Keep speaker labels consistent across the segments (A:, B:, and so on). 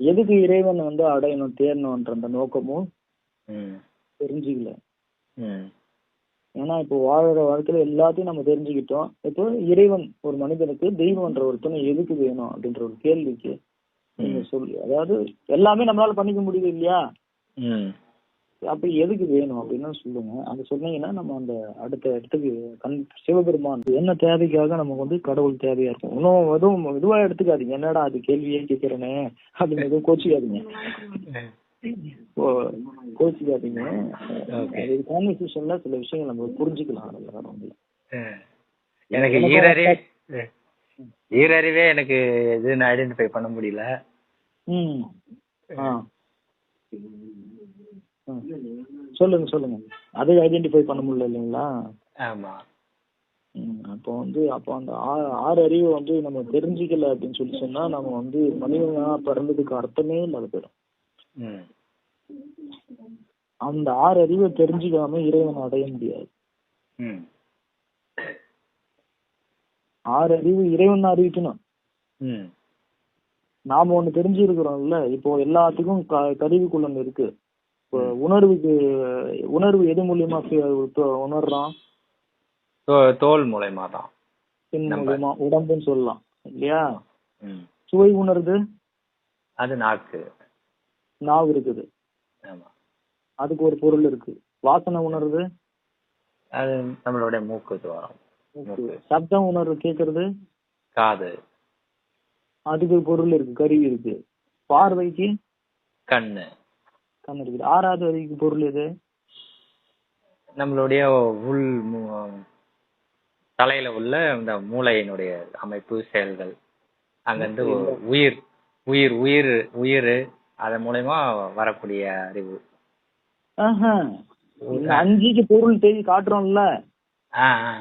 A: எதுக்கு இறைவன் வந்து அடையணும் தேரணும்ன்ற அந்த நோக்கமும் தெரிஞ்சுக்கல. ஏன்னா இப்போ வாழற வாழ்க்கையில எல்லாத்தையும் நம்ம தெரிஞ்சுக்கிட்டோம். இப்போ இறைவன் ஒரு மனிதனுக்கு தெய்வம்ன்ற ஒரு துணை எதுக்கு வேணும் அப்படின்ற ஒரு கேள்விக்கு நீங்க சொல்லி அதாவது எல்லாமே நம்மளால பண்ணிக்க முடியுது இல்லையா? அப்ப எதுக்கு வேணும் அப்படின்னு சொல்லுங்க. அது சொன்னீங்கன்னா நம்ம அந்த அடுத்த இடத்துக்கு கண் சிவபெருமான் என்ன தேவைக்காக நமக்கு வந்து கடவுள் தேவையா இருக்கும். இன்னும் எதுவும் இதுவா எடுத்துக்காதீங்க. என்னடா அது கேள்வியே கேட்கிறேனே அப்படின்னு எதுவும் கோச்சிக்காதீங்க. கோச்சிக்காதீங்க.
B: Okay.
A: கான்வர்சேஷன்ல சில விஷயங்கள் நம்ம புரிஞ்சுக்கலாம்.
B: எனக்கு ஈரறிவே ஈரறிவே எனக்கு இதுன்னு ஐடென்டிஃபை பண்ண முடியல.
A: சொல்லுங்க சொல்லுங்க. அதை ஐடென்டிஃபை பண்ண முடியல இல்லைங்களா?
B: ஆமா.
A: அப்போ வந்து அப்போ அந்த ஆறு அறிவை வந்து நம்ம தெரிஞ்சுக்கல அப்படின்னு சொல்லி சொன்னா நம்ம வந்து மனிதனா பிறந்ததுக்கு அர்த்தமே இல்லாத போயிடும். அந்த ஆறு அறிவை தெரிஞ்சுக்காம இறைவனை அடைய முடியாது. ஆறு அறிவு இறைவன் அறிவிக்கணும். நாம ஒண்ணு தெரிஞ்சிருக்கிறோம்ல இப்போ எல்லாத்துக்கும் கருவிக்குள்ளம் இருக்கு. இப்போ உணர்வுக்கு உணர்வு எது மூலியமா
B: தோ- தோல் மூலயமா தான்.
A: பின் மூலியமா உடம்புன்னு சொல்லலாம் இல்லையா? சுவை உணருது?
B: அது நாக்கு.
A: நாவு இருக்குது. அதுக்கு ஒரு பொருள் இருக்கு. வாசனை உணருது?
B: அது நம்மளுடைய மூக்கு துவாரம்.
A: சப்தம் உணர்வு கேட்கறது?
B: காது.
A: அதுக்கு ஒரு பொருள் இருக்கு கருவி இருக்கு. பார்வைக்கு?
B: கண்ணு.
A: கண் இருக்குது ஆறாவது அறிவுக்கு பொருள் எது?
B: நம்மளுடைய உள் தலையில உள்ள இந்த மூளையினுடைய அமைப்பு செயல்கள். அங்கிருந்து உயிர் உயிர் உயிர் உயிர் அதன் மூலயமா வரக்கூடிய அறிவு.
A: அஞ்சுக்கு பொருள் தேடி காட்டுறோம்ல?
B: ஆ.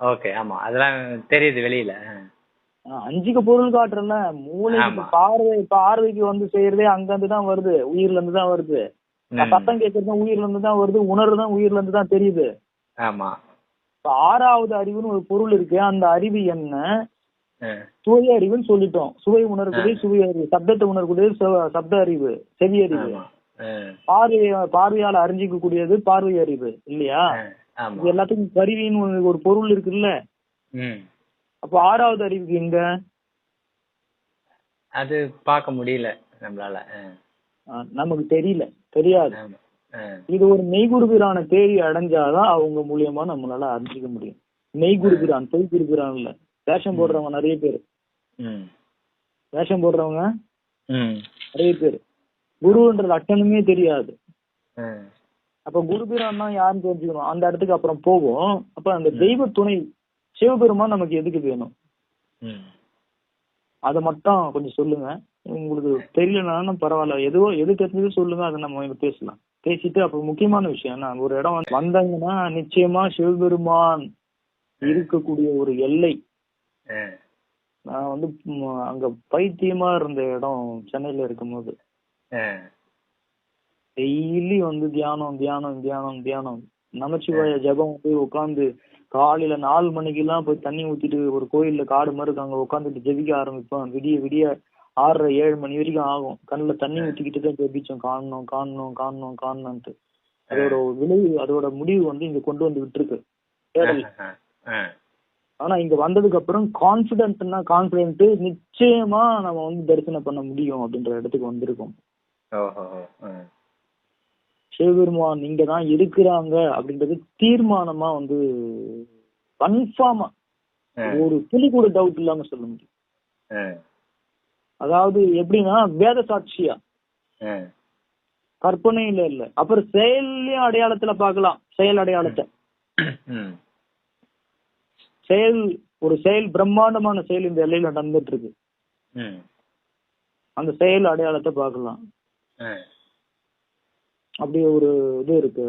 B: ஓகே ஆமா. அதெல்லாம் தெரியுது வெளியில.
A: அஞ்சுக்கு பொருள் காட்டுறோம்ல மூளைக்கு. பார்வை பார்வைக்கு வந்து செய்யறதே அங்க இருந்து தான் வருது. உயிர்ல இருந்து தான் வருது. சத்தம் கேட்கறது உயிர்ல இருந்து தான் வருது. உணர்வு தான் உயிர்ல இருந்து தான் தெரியுது.
B: ஆமா.
A: ஆறாவது அறிவுன்னு ஒரு பொருள் இருக்கு. அந்த அறிவு என்ன. சுவை அறிவுன்னு சொல்லிட்டோம். சுவை உணரக்கூடிய சுவை அறிவு. சப்தத்தை உணரக்கூடிய ச- சப்த அறிவு செவி அறிவு. பார்வை பார்வையால அறிஞ்சிக்க கூடியது பார்வை அறிவு இல்லையா? எல்லாத்துக்கும் கருவின்னு ஒரு- பொருள் இருக்குல்ல. அப்ப ஆறாவது அறிவுக்கு எங்க?
B: அது பார்க்க முடியல நம்மளால.
A: நமக்கு தெரியல தெரியாது. இது ஒரு மெய்குருபிரான தேடி அடைஞ்சாதான் அவங்க மூலியமா நம்மளால அறிஞ்சிக்க முடியும். மெய்குருபிரான் பொய் குருபிரான் இல்ல. வேஷம் போடுறவங்க நிறைய பேர். வேஷம் போடுறவங்க நிறைய பேர். குருன்றது அட்டனுமே தெரியாது. அப்ப குருபிரான்னா யாருன்னு தெரிஞ்சுக்கணும். அந்த இடத்துக்கு அப்புறம் போகும் அப்ப அந்த தெய்வ துணை சிவபெருமான் நமக்கு எதுக்கு வேணும்? அதை மட்டும் கொஞ்சம் சொல்லுங்க. உங்களுக்கு தெரியலனாலும் பரவாயில்ல. எதோ எது தெரிஞ்சது சொல்லுங்க. அதை நம்ம பேசலாம். பேசிட்டு அப்ப முக்கியமான விஷயம் என்ன? ஒரு இடம் வந்து வந்தாங்கன்னா நிச்சயமா சிவபெருமான் இருக்கக்கூடிய ஒரு எல்லை. நான் வந்து அங்க பைத்தியமா இருந்த இடம் சென்னையில இருக்கும்போது. டெய்லி வந்து தியானம் தியானம் தியானம் தியானம். நமச்சிவாய ஜெபம் போய் உட்காந்து காலையில நாலு மணிக்கு எல்லாம் போய் தண்ணி ஊத்திட்டு ஒரு கோயில்ல காடு மாதிரி இருக்கு அங்க உட்காந்துட்டு ஜெபிக்க ஆரம்பிப்போம். விடிய விடிய ஆறரை ஏழு மணி வரைக்கும் ஆகும். கண்ணுல தண்ணி ஊத்திக்கிட்டு தான் ஜெபிச்சோம். காணணும் காணணும் காணணும் காணணும்ட்டு அதோட விளைவு அதோட முடிவு வந்து இங்க கொண்டு வந்து விட்டுருக்கு. ஆனா இங்க வந்ததுக்கு அப்புறம் கான்பிடன்ட்னா கான்பிடன்ட் நிச்சயமா நம்ம வந்து தரிசனம் பண்ண முடியும் அப்படின்ற இடத்துக்கு வந்திருக்கோம். சிவபெருமான் இங்க தான் இருக்கிறாங்க அப்படின்றது தீர்மானமா வந்து கன்ஃபார்மா. ஒரு துளி கூட டவுட் இல்லாம சொல்ல முடியும். அதாவது எப்படின்னா வேத சாட்சியா. கற்பனையில இல்ல அப்புறம் செயல்லயும் அடையாளத்துல பார்க்கலாம் செயல் அடையாளத்தை. செயல் ஒரு செயல் பிரம்மாண்டமான செயல் இந்த எல்லையில நடந்துட்டு இருக்கு. அந்த செயல் அடையாளத்தை பார்க்கலாம்
B: ஆ.
A: அப்படி ஒரு இது இருக்கு.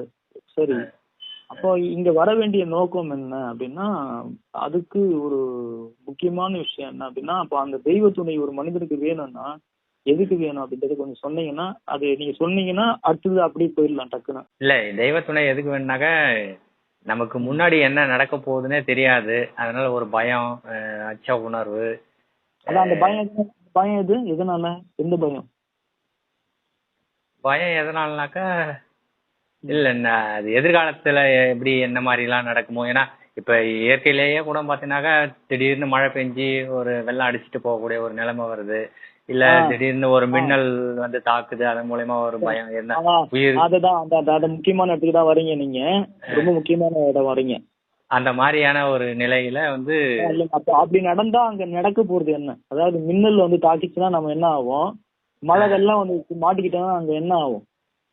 A: சரி. அப்போ இங்க வர வேண்டிய நோக்கம் என்ன அப்படின்னா அதுக்கு ஒரு முக்கியமான விஷயம் என்ன அப்படின்னா அப்ப அந்த தெய்வ துணை ஒரு மனிதனுக்கு வேணும்னா எதுக்கு வேணும் அப்படின்றத கொஞ்சம் சொன்னீங்கன்னா அது நீங்க சொன்னீங்கன்னா அடுத்தது அப்படியே போயிடலாம் டக்குன்னு.
B: இல்ல தெய்வ துணை எதுக்கு வேணும்னாக்க நமக்கு முன்னாடி என்ன நடக்க போகுதுன்னே தெரியாது. அதனால ஒரு பயம் அச்ச உணர்வு.
A: அதான் அந்த பயம் பயம் எது? எதனால? எந்த பயம்?
B: பயம் எதனாலனாக்கா இல்ல அது எதிர்காலத்துல எப்படி என்ன மாதிரி எல்லாம் நடக்குமோ ஏன்னா இப்ப இயற்கையிலேயே கூட பாத்தீங்கன்னாக்கா திடீர்னு மழை பெஞ்சு ஒரு வெள்ளம் அடிச்சிட்டு போகக்கூடிய ஒரு நிலைமை வருது. இல்ல. திடீர்னு ஒரு மின்னல் வந்து தாக்குது அதன் மூலியமா ஒரு பயம் என்ன உயிர்
A: அதுதான் அந்த அந்த முக்கியமான இடத்துக்கு தான் வரீங்க நீங்க. ரொம்ப முக்கியமான இடம் வரீங்க
B: அந்த மாதிரியான ஒரு நிலையில வந்து
A: அப்படி நடந்தா அங்க நடக்க போறது என்ன? அதாவது மின்னல் வந்து தாக்கிச்சுன்னா நம்ம என்ன ஆகும் மழை வெள்ளம் வந்து மாட்டிக்கிட்டோம்னா அங்க என்ன ஆகும்?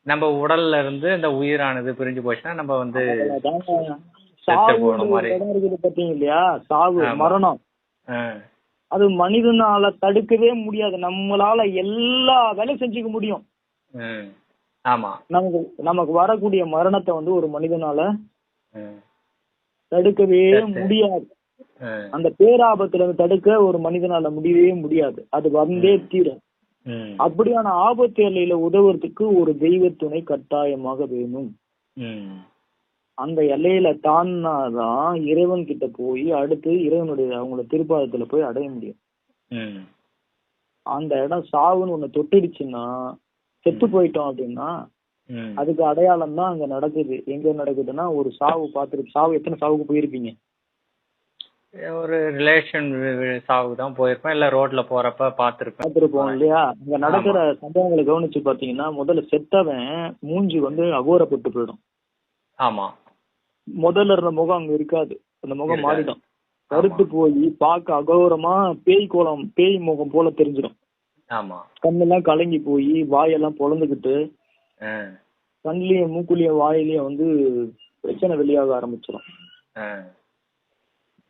B: நம்ம உடல்ல இருந்து இந்த உயிரானது பிரிஞ்சு போச்சுன்னா நம்ம வந்து
A: பாத்தீங்க இல்லையா? சாவு. மரணம். அது மனிதனால தடுக்கவே முடியாது. நம்மளால எல்லா வேலையும் செஞ்சுக்க முடியும்.
B: ஆமா.
A: நமக்கு நமக்கு வரக்கூடிய மரணத்தை வந்து ஒரு மனிதனால தடுக்கவே. முடியாது. அந்த பேராபத்துல இருந்து தடுக்க ஒரு மனிதனால முடியவே முடியாது. அது வந்தே தீரும். அப்படியான ஆபத்து எல்லையில உதவுறதுக்கு ஒரு தெய்வ துணை கட்டாயமாக வேணும். அந்த எல்லையில தாண்டாதான் இறைவன் கிட்ட போய் அடுத்து இறைவனுடைய அவங்களோட திருப்பாதத்துல போய் அடைய முடியும். அந்த இடம் சாவுன்னு ஒண்ணு தொட்டுடுச்சுன்னா செத்து போயிட்டோம் அப்படின்னா. அதுக்கு அடையாளம் தான் அங்க நடக்குது. எங்க நடக்குதுன்னா ஒரு சாவு பார்த்துருக்கு சாவு எத்தனை சாவுக்கு போயிருப்பீங்க?
B: ஒரு ரிலேஷன் சாவுக்கு தான் போயிருப்பேன் இல்ல ரோட்ல போறப்ப பாத்திருப்பேன்
A: பார்த்துருப்போம் இல்லையா? அங்க நடக்கிற சம்பவங்களை கவனிச்சு பாத்தீங்கன்னா முதல்ல செத்தவன் மூஞ்சி வந்து அகோரப்பட்டு போயிடும்.
B: ஆமா.
A: முதல்ல இருந்த முகம் அங்க இருக்காது. அந்த முகம். மாறிடும். கருத்து போய் பார்க்க அகோரமா பேய் கோலம் பேய் முகம் போல தெரிஞ்சிடும்.
B: ஆமா.
A: கண்ணெல்லாம் கலங்கி போய் வாயெல்லாம் பொழந்துக்கிட்டு கண்லயும் மூக்குலயும் வாயிலையும் வந்து பிரச்சனை வெளியாக ஆரம்பிச்சிடும்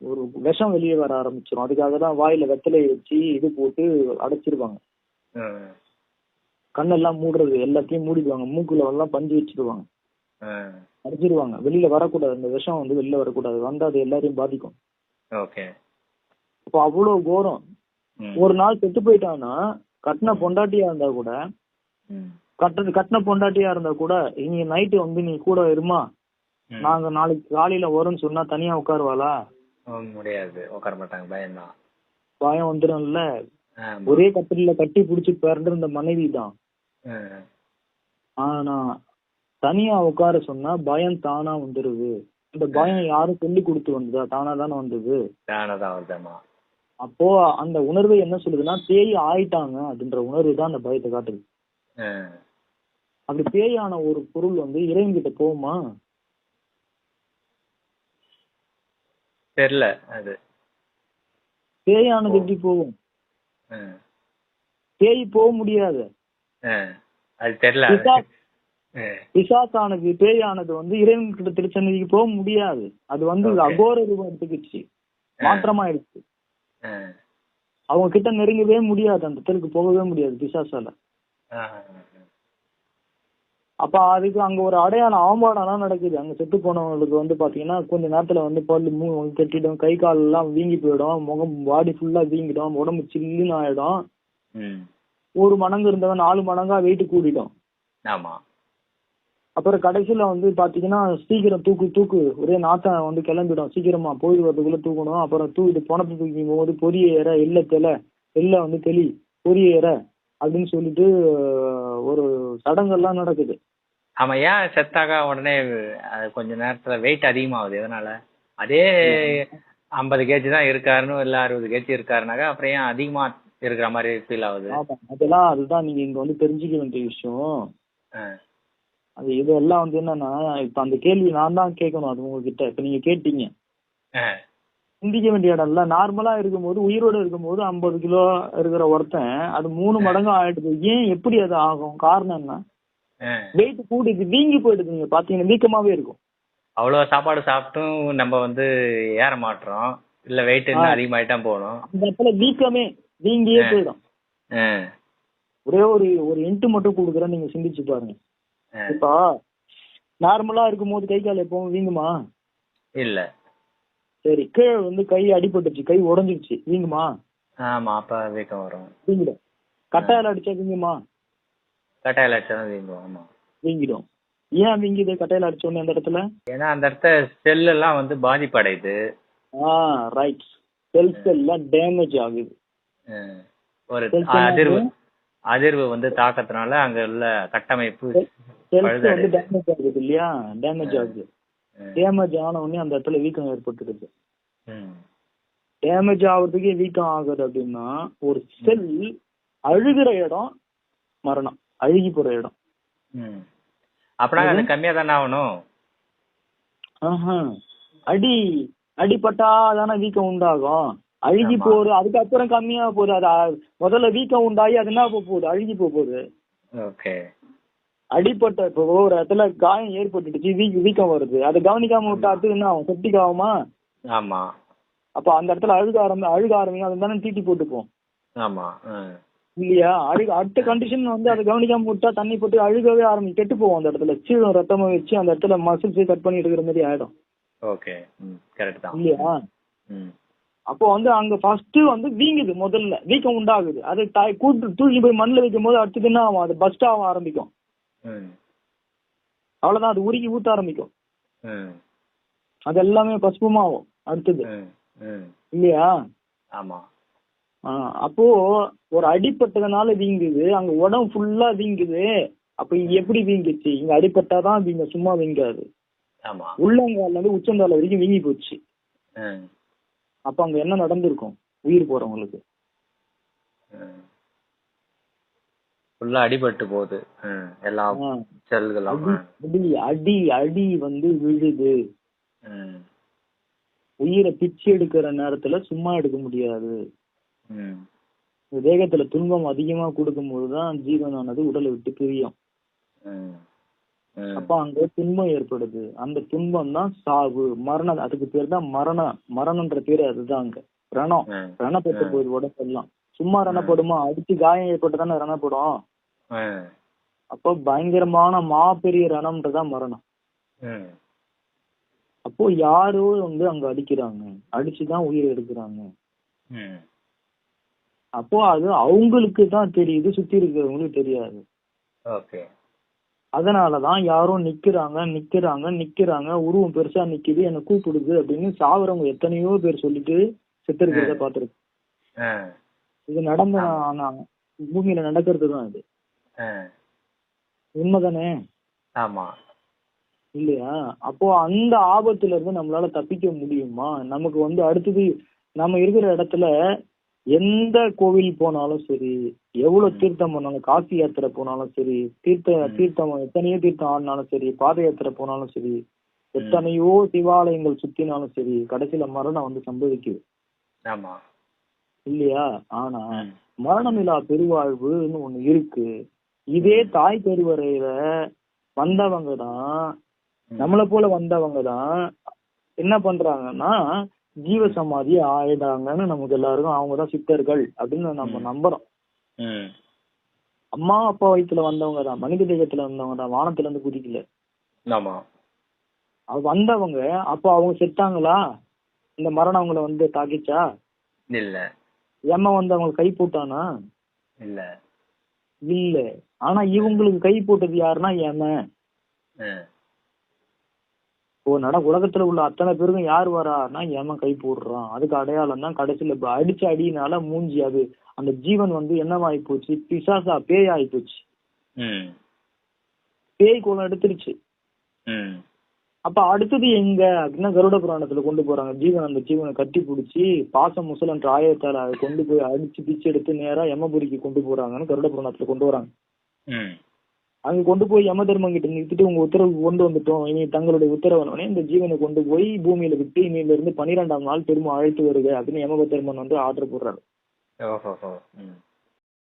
A: ஒரு விஷம் வெளியே வர ஆரம்பிச்சிடும் அதுக்காக தான் வாயில வெத்தலையை வச்சு இது போட்டு அடைச்சிருவாங்க. கண்ணெல்லாம் மூடுறது எல்லாத்தையும் மூடிடுவாங்க. மூக்குல எல்லாம் பஞ்சு வச்சிருவாங்க. அடைச்சிருவாங்க. வெளியில வரக்கூடாது. அந்த விஷம் வந்து வெளியில வரக்கூடாது. வந்தா அது எல்லாரையும் பாதிக்கும். அப்போ அவ்வளவு கோரம். ஒரு நாள் செத்து போயிட்டான்னா கட்டின பொண்டாட்டியா இருந்தா கூட
B: ம்,
A: கட்ட கட்டின பொண்டாட்டியா இருந்தா கூட இனி நைட்டு வந்து நீ கூட இருமா. நாங்க நாளைக்கு காலையில வரோம்னு சொன்னா தனியா உட்காருவாளா?
B: முடியாது. உட்கார மாட்டாங்க. பயம்தான்
A: பயம் வந்துடும்ல. ஒரே கட்டில கட்டி புடிச்சு பிறந்திருந்த மனைவி தான். ஆனா தனியா உட்கார சொன்னா பயம் தானா வந்துருது. இந்த பயம் யாரும் சொல்லி கொடுத்து வந்ததா? தானா தானே வந்தது?
B: தானதான் வருதம்மா.
A: அப்போ அந்த உணர்வு என்ன சொல்லுதுன்னா பேய் ஆயிட்டாங்க அப்படின்ற உணர்வு தான் அந்த பயத்தை காட்டுது. அப்படி பேயான ஒரு பொருள் வந்து இறைவன் கிட்ட போகுமா?
B: தெரியல அது.
A: பேயானது எப்படி போகும்? பேய் போக முடியாது.
B: அது தெரியல
A: பிசாசானது பேயானது வந்து இறைவன் கிட்ட திருச்சந்நிதிக்கு போக முடியாது. அது வந்து. அகோர ரூபம் எடுத்துக்கிச்சு மாற்றமாயிடுச்சு அவங்க கிட்ட நெருங்கவே முடியாது. அந்த இடத்துக்கு போகவே முடியாது பிசாசால. அப்ப அதுக்கு அங்க ஒரு அடையாளம் அவமானம் நடக்குது. அங்க செத்து போனவங்களுக்கு வந்து பாத்தீங்கன்னா கொஞ்ச நேரத்துல வந்து பல்லு மூ கட்டிடும் கை கால் எல்லாம் வீங்கி போயிடும் முகம் பாடி ஃபுல்லா வீங்கிடும் உடம்பு சில்லுன்னு ஆயிடும். ஒரு மடங்கு இருந்தவன் நாலு மடங்கா வெயிட் கூடிடும்.
B: ஆமா.
A: அப்புறம் கடைசியில வந்து பாத்தீங்கன்னா சீக்கிரம் தூக்கு தூக்கு ஒரே நாத்தம் வந்து கிளம்பிடும். சீக்கிரமா போய் வரதுக்குள்ள தூக்கணும். அப்புறம் தூக்கிட்டு பணத்தை தூக்கி போகும்போது பொரிய ஏற எல்ல தெல எல்ல வந்து தெளி பொரிய ஏற அப்படின்னு சொல்லிட்டு ஒரு சடங்கெல்லாம் நடக்குது.
B: ஆமா ஏன் செத்தாக்கா உடனே அது கொஞ்ச நேரத்துல வெயிட் அதிகமாகுது? எதனால? அதே ஐம்பது கேஜி தான் இருக்காருன்னு இல்ல அறுபது கேஜி இருக்காருனாக்கா அப்புறம் ஏன் அதிகமா இருக்கிற மாதிரி ஃபீல் ஆகுது?
A: அதெல்லாம் அதுதான் நீங்க இங்க வந்து தெரிஞ்சுக்க வேண்டிய விஷயம். அது இதெல்லாம் வந்து என்னன்னா இப்ப அந்த கேள்வி நான் தான் கேட்கணும் அது உங்ககிட்ட. இப்ப நீங்க கேட்டீங்க. சிந்திக்க வேண்டிய இடம் இல்ல. நார்மலா இருக்கும்போது உயிரோட இருக்கும்போது ஐம்பது கிலோ இருக்கிற ஒருத்தன் அது மூணு மடங்கு ஆயிடுது. ஏன் எப்படி அது ஆகும்? காரணம் என்ன. வெயிட் கூடுது வீங்கி போயிடுது நீங்க பாத்தீங்கன்னா வீக்கமாவே இருக்கும்.
B: அவ்வளவு சாப்பாடு சாப்பிட்டும் நம்ம வந்து ஏற மாட்டோம். இல்ல வெயிட் இன்னும். அதிகமாயிட்டா போகணும்.
A: அந்த இடத்துல வீக்கமே வீங்கியே. போயிடும். ஒரே ஒரு ஒரு இன்ட்டு மட்டும் கொடுக்குறேன் நீங்க சிந்திச்சு பாருங்க. இப்போ நார்மலா இருக்கும்போது கை கால் எப்பவும் வீங்குமா?
B: இல்ல.
A: சரி கீழே வந்து கை அடிபட்டுச்சு கை உடைஞ்சிருச்சு வீங்குமா?
B: ஆமா அப்ப வீக்கம் வரும்.
A: வீங்கிடும். கட்டாயில அடிச்சா வீங்குமா?
B: கட்டாயில அடிச்சாலும் வீங்கும் ஆமா.
A: வீங்கிடும். ஏன் வீங்குது கட்டையில அடிச்ச உடனே அந்த இடத்துல?
B: ஏன்னா அந்த இடத்த செல் எல்லாம் வந்து பாதிப்படையுது.
A: ஆ ரைட் செல்ஸ் எல்லாம் டேமேஜ் ஆகுது.
B: ஒரு அதிர்வு. அதிர்வு வந்து தாக்கத்தினால அங்க உள்ள கட்டமைப்பு
A: செல்ஸ் வந்து. டேமேஜ் ஆகுது இல்லையா? டேமேஜ் ஆகுது. டேமேஜ் ஆன உடனே அந்த இடத்துல வீக்கம் ஏற்பட்டுருது. டேமேஜ் ஆகுறதுக்கே வீக்கம் ஆகுது அப்படின்னா ஒரு செல் அழுகிற இடம் மரணம். அழுகி போற இடம்.
B: அப்படின்னா அது? கம்மியா தானே ஆகணும்.
A: அடி அடிபட்டா தானே வீக்கம் உண்டாகும். அழுகி. போகுது அதுக்கப்புறம் கம்மியா போகுது. அது முதல்ல வீக்கம் உண்டாகி அது என்ன போக போகுது? அழுகி போக போகுது.
B: ஓகே.
A: அடிப்பட்ட இப்போ ஒரு இடத்துல காயம் ஏற்பட்டுடுச்சு வீக் வீக்கம் வருது. அதை கவனிக்காம விட்டா அடுத்து என்ன ஆகும்? செப்டிக் ஆகுமா?
B: ஆமா.
A: அப்ப அந்த இடத்துல அழுக ஆரம்பி அழுக ஆரம்பிங்க அதை தானே தீட்டி போட்டுப்போம்.
B: ஆமா.
A: இல்லையா? அழுக அடுத்த கண்டிஷன் வந்து அதை கவனிக்காம விட்டா தண்ணி போட்டு அழுகவே ஆரம்பி கெட்டு போகும் அந்த இடத்துல. சீழம் ரத்தமா வச்சு அந்த இடத்துல மசில்ஸ் கட் பண்ணி எடுக்கிற மாதிரி ஆயிடும்.
B: ஓகே கரெக்ட் தான்.
A: இல்லையா? அப்போ வந்து அங்க ஃபர்ஸ்ட் வந்து வீங்குது முதல்ல. வீக்கம் உண்டாகுது. அது தாய் கூட்டு தூக்கி போய் மண்ணில் வைக்கும் போது அடுத்தது என்ன ஆகும்? அது பஸ்ட் ஆக ஆரம்பிக்கும். அவ்வளவுதான். அது உருகி ஊத்த ஆரம்பிக்கும். அது எல்லாமே பசுபமாகும் அடுத்தது. இல்லையா?
B: ஆமா.
A: அப்போ ஒரு அடிப்பட்டதுனால வீங்குது அங்க உடம்பு ஃபுல்லா வீங்குது அப்ப இங்க எப்படி வீங்குச்சு? இங்க அடிப்பட்டாதான் வீங்க சும்மா வீங்காது.
B: ஆமா.
A: உள்ளங்கால்ல இருந்து உச்சந்தால வரைக்கும் வீங்கி போச்சு. அப்ப அங்க என்ன நடந்திருக்கும்? உயிர் போறவங்களுக்கு.
B: ஃபுல்லா அடிபட்டு போகுது. எல்லா செல்களும்.
A: அடி அடி அடி வந்து விழுது. உயிரை பிச்சு எடுக்கிற நேரத்துல சும்மா எடுக்க முடியாது. தேகத்துல துன்பம் அதிகமா கொடுக்கும் போதுதான் ஜீவனானது உடலை விட்டு பிரியும். அப்ப அங்க துன்பம் ஏற்படுது. அந்த துன்பம் தான் சாவு மரணம் அதுக்கு பேர் தான் மரணம் மரணம்ன்ற பேரு அதுதான் அங்க. ரணம். ரணப்பட்டு போகுது உடம்பெல்லாம். சும்மா ரணப்படுமா? அடிச்சு காயம் ஏற்பட்டு தானே ரணப்படும் அப்போ பயங்கரமான மாபெரிய ரணம்ன்றதான் மரணம். அப்போ யாரோ வந்து அங்க அடிக்கிறாங்க. அடிச்சுதான் உயிரை எடுக்கிறாங்க. அப்போ அது அவங்களுக்கு தான் தெரியுது சுத்தி இருக்கிறவங்களுக்கு தெரியாது.
B: ஓகே.
A: அதனாலதான் யாரோ நிக்கிறாங்க நிக்கிறாங்க நிக்கிறாங்க உருவம் பெருசா நிக்குது என்ன கூப்பிடுது அப்படின்னு சாவறவங்க எத்தனையோ பேர் சொல்லிட்டு செத்து இருக்கிறத பாத்துருக்கு இது நடந்த பூமியில நடக்கிறது தான் இது உண்மைதானே?
B: ஆமா.
A: இல்லையா? அப்போ அந்த ஆபத்துல இருந்து நம்மளால தப்பிக்க முடியுமா? நமக்கு வந்து அடுத்தது நம்ம இருக்கிற இடத்துல எந்த கோவில் போனாலும் சரி எவ்வளவு தீர்த்தம் பண்ணாலும் காசி யாத்திரை போனாலும் சரி தீர்த்த தீர்த்தம் எத்தனையோ தீர்த்தம் ஆடினாலும் சரி பாத யாத்திரை போனாலும் சரி எத்தனையோ சிவாலயங்கள் சுத்தினாலும் சரி கடைசியில மரணம் வந்து சம்பவிக்குது.
B: ஆமா.
A: இல்லையா? ஆனா மரணமில்லா பெருவாழ்வுன்னு ஒண்ணு இருக்கு. இதே தாய் பெருவரையில வந்தவங்க தான் நம்மள போல வந்தவங்க தான் என்ன பண்றாங்கன்னா ஜீவ சமாதி ஆயிடாங்கன்னு நமக்கு எல்லாருக்கும் அவங்க தான் சித்தர்கள் அப்படின்னு நம்ம நம்புறோம். அம்மா அப்பா வயித்துல வந்தவங்க தான் மனித தேகத்துல வந்தவங்க தான் வானத்துல இருந்து குதிக்கல. வந்தவங்க அப்போ அவங்க செத்தாங்களா? இந்த மரணம் அவங்கள வந்து தாக்கிச்சா?
B: இல்ல.
A: எம்ம வந்து அவங்க கை போட்டானா?
B: இல்ல.
A: இல்ல. ஆனா இவங்களுக்கு கை போட்டது யாருன்னா ஏம
B: ம்.
A: இப்போ நட உலகத்துல உள்ள அத்தனை பேருக்கும் யார் வரான்னா ஏமன் கை போடுறான்? அதுக்கு அடையாளம் தான் கடைசியில இப்ப அடிச்ச அடியினால மூஞ்சி அது. அந்த ஜீவன் வந்து என்னமாயி போச்சு? பிசாசா பேய் ஆயி போச்சு. பேய் கோலம் எடுத்துருச்சு. அப்ப அடுத்தது எங்க? அப்படின்னா கருட புராணத்துல கொண்டு போறாங்க. ஜீவன் அந்த ஜீவனை கட்டி பிடிச்சி பாசம் முசலன்ற ஆயத்தால அதை கொண்டு போய் அடிச்சு பிச்சு எடுத்து நேரா யமபுரிக்கு கொண்டு போறாங்கன்னு கருட புராணத்துல கொண்டு வராங்க. அங்க கொண்டு போய் யம தர்மம் கிட்ட நிறுத்திட்டு உங்க உத்தரவு கொண்டு வந்துட்டோம். இனி தங்களுடைய உத்தரவனே இந்த ஜீவனை கொண்டு போய் பூமியில விட்டு இனியில இருந்து பனிரெண்டாம் நாள் திரும்ப அழைத்து வருக அப்படின்னு யம தர்மன் வந்து ஆர்டர் போடுறாரு.